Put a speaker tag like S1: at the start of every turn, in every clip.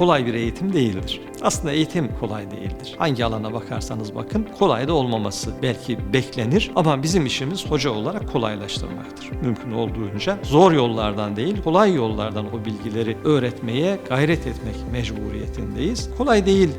S1: kolay bir eğitim değildir. Aslında eğitim kolay değildir. Hangi alana bakarsanız bakın kolay da olmaması belki beklenir ama bizim işimiz hoca olarak kolaylaştırmaktır. Mümkün olduğunca zor yollardan değil kolay yollardan o bilgileri öğretmeye gayret etmek mecburiyetindeyiz. Kolay değil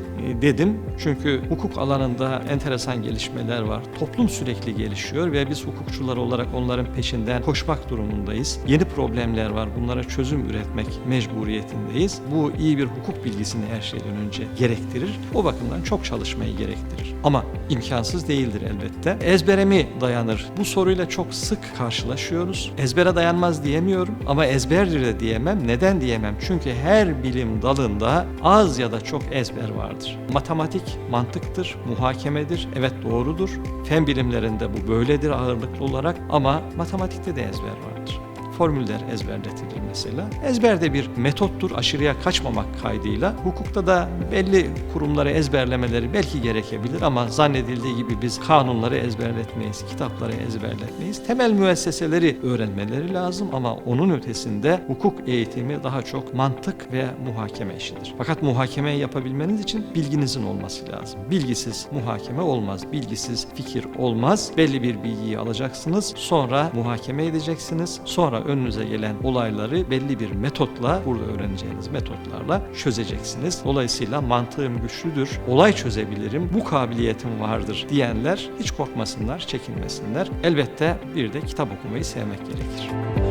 S1: dedim çünkü hukuk alanında enteresan gelişmeler var. Toplum sürekli gelişiyor ve biz hukukçular olarak onların peşinden koşmak durumundayız. Yeni problemler var. Bunlara çözüm üretmek mecburiyetindeyiz. Bu iyi bir hukuk bilgisini her şeyden önce gerektirir. O bakımdan çok çalışmayı gerektirir. Ama imkansız değildir elbette. Ezbere mi dayanır? Bu soruyla çok sık karşılaşıyoruz. Ezbere dayanmaz diyemiyorum ama ezberdir de diyemem. Neden diyemem? Çünkü her bilim dalında az ya da çok ezber vardır. Matematik mantıktır, muhakemedir. Evet doğrudur. Fen bilimlerinde bu böyledir ağırlıklı olarak ama matematikte de ezber vardır formüller ezberletilir mesela. Ezber de bir metottur aşırıya kaçmamak kaydıyla. Hukukta da belli kurumları ezberlemeleri belki gerekebilir ama zannedildiği gibi biz kanunları ezberletmeyiz, kitapları ezberletmeyiz. Temel müesseseleri öğrenmeleri lazım ama onun ötesinde hukuk eğitimi daha çok mantık ve muhakeme işidir. Fakat muhakeme yapabilmeniz için bilginizin olması lazım. Bilgisiz muhakeme olmaz, bilgisiz fikir olmaz. Belli bir bilgiyi alacaksınız, sonra muhakeme edeceksiniz, sonra önünüze gelen olayları belli bir metotla, burada öğreneceğiniz metotlarla çözeceksiniz. Dolayısıyla mantığım güçlüdür, olay çözebilirim, bu kabiliyetim vardır diyenler hiç korkmasınlar, çekinmesinler. Elbette bir de kitap okumayı sevmek gerekir.